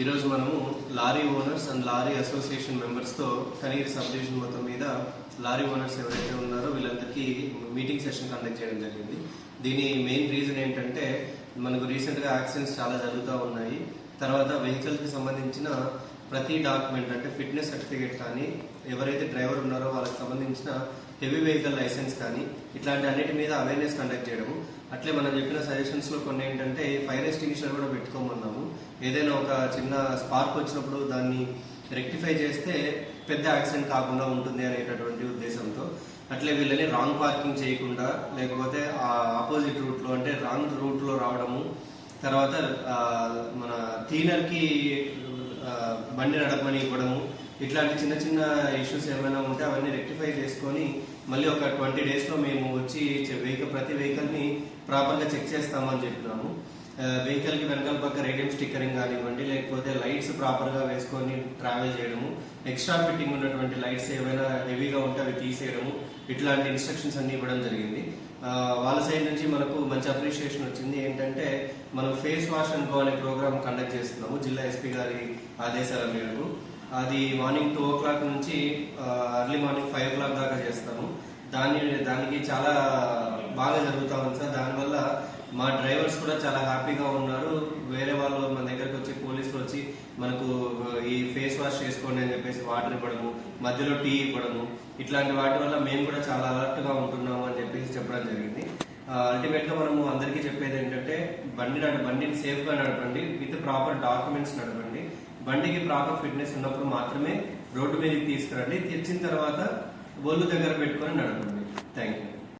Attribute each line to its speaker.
Speaker 1: ఈరోజు మనము lorry owners and lorry association మెంబర్స్తో కనీర్ సబ్ డివిజన్ మొత్తం మీద లారీ ఓనర్స్ ఎవరైతే ఉన్నారో వీళ్ళందరికీ మీటింగ్ సెషన్ కండక్ట్ చేయడం జరిగింది. దీని మెయిన్ రీజన్ ఏంటంటే మనకు రీసెంట్గా యాక్సిడెంట్స్ చాలా జరుగుతూ ఉన్నాయి. తర్వాత వెహికల్కి సంబంధించిన ప్రతి డాక్యుమెంట్ అంటే ఫిట్నెస్ సర్టిఫికేట్ కానీ ఎవరైతే డ్రైవర్ ఉన్నారో వాళ్ళకి సంబంధించిన హెవీ వెహికల్ లైసెన్స్ కానీ ఇట్లాంటి అన్నిటి మీద అవేర్నెస్ కండక్ట్ చేయడము. అట్లే మనం చెప్పిన సజెషన్స్లో కొన్ని ఏంటంటే ఫైర్ ఎస్టింగ్విషర్ కూడా పెట్టుకోమన్నాము. ఏదైనా ఒక చిన్న స్పార్క్ వచ్చినప్పుడు దాన్ని రెక్టిఫై చేస్తే పెద్ద యాక్సిడెంట్ కాకుండా ఉంటుంది అనేటటువంటి ఉద్దేశంతో. అట్లే వీళ్ళని రాంగ్ పార్కింగ్ చేయకుండా లేకపోతే ఆపోజిట్ రూట్లో అంటే రాంగ్ రూట్లో రావడము. తర్వాత మన క్లీనర్కి బండి నడపని ఇవ్వడము ఇట్లాంటి చిన్న చిన్న ఇష్యూస్ ఏమైనా ఉంటే అవన్నీ రెక్టిఫై చేసుకొని మళ్ళీ ఒక ట్వంటీ డేస్లో మేము వచ్చి వెహికల్ ప్రతి వెహికల్ని ప్రాపర్గా చెక్ చేస్తామని చెప్పినాము. వెహికల్కి వెనకాల పక్క రేడియం స్టిక్కరింగ్ కానివ్వండి లేకపోతే లైట్స్ ప్రాపర్గా వేసుకొని ట్రావెల్ చేయడము. ఎక్స్ట్రా ఫిట్టింగ్ ఉన్నటువంటి లైట్స్ ఏమైనా హెవీగా ఉంటే అవి తీసేయడము. ఇట్లాంటి ఇన్స్ట్రక్షన్స్ అన్ని ఇవ్వడం జరిగింది. వాళ్ళ సైడ్ నుంచి మనకు మంచి అప్రిషియేషన్ వచ్చింది. ఏంటంటే మనం ఫేస్ వాష్ అండ్ గో అనే ప్రోగ్రామ్ కండక్ట్ చేస్తున్నాము. జిల్లా ఎస్పీ గారి ఆదేశాల మేరకు. అది మార్నింగ్ టూ ఓ క్లాక్ నుంచి early morning five o'clock దాకా చేస్తాము. దాన్ని దానికి చాలా బాగా జరుగుతా ఉంది సార్. దానివల్ల మా డ్రైవర్స్ కూడా చాలా హ్యాపీగా ఉన్నారు. వేరే వాళ్ళు మన దగ్గరకు వచ్చి పోలీసులు వచ్చి మనకు ఈ ఫేస్ వాష్ చేసుకోండి అని చెప్పేసి వాటర్ ఇవ్వడము మధ్యలో టీ ఇవ్వడము ఇట్లాంటి వాటి వల్ల మేము కూడా చాలా అలర్ట్గా ఉంటున్నాము అని చెప్పేసి చెప్పడం జరిగింది. అల్టిమేట్గా మనము అందరికీ చెప్పేది ఏంటంటే బండి నడ బండిని సేఫ్గా నడపండి విత్ ప్రాపర్ డాక్యుమెంట్స్ నడపండి. బండికి ప్రాపర్ ఫిట్నెస్ ఉన్నప్పుడు మాత్రమే రోడ్డు మీదకి తీసుకురండి. తెచ్చిన తర్వాత ఒళ్ళు దగ్గర పెట్టుకొని నడపండి థ్యాంక్ యూ